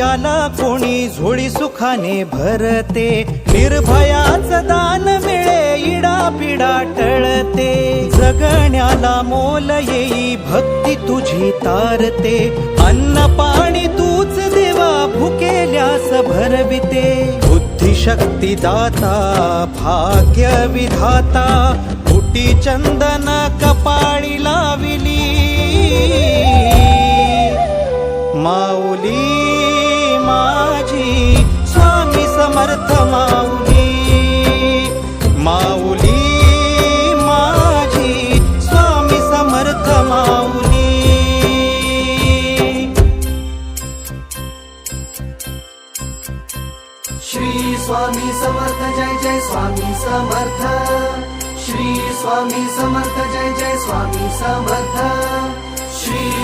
दारी कोणी झोळी सुखाने भरते. निर्भयाच दान मिळे इडा पिडा टळते. जगण्याला मोल येई भक्ती तुझी तारते. अन्न पाणी तूच देवा भुकेल्यास भरविते. बुद्धिशक्ती दाता भाग्य विधाता कुटी चंदन कपाळ माऊली माझी स्वामी समर्थ माऊली. माऊली माझी स्वामी समर्थ माऊली. श्री स्वामी समर्थ जय जय स्वामी समर्थ. श्री स्वामी समर्थ जय जय स्वामी समर्थ. श्री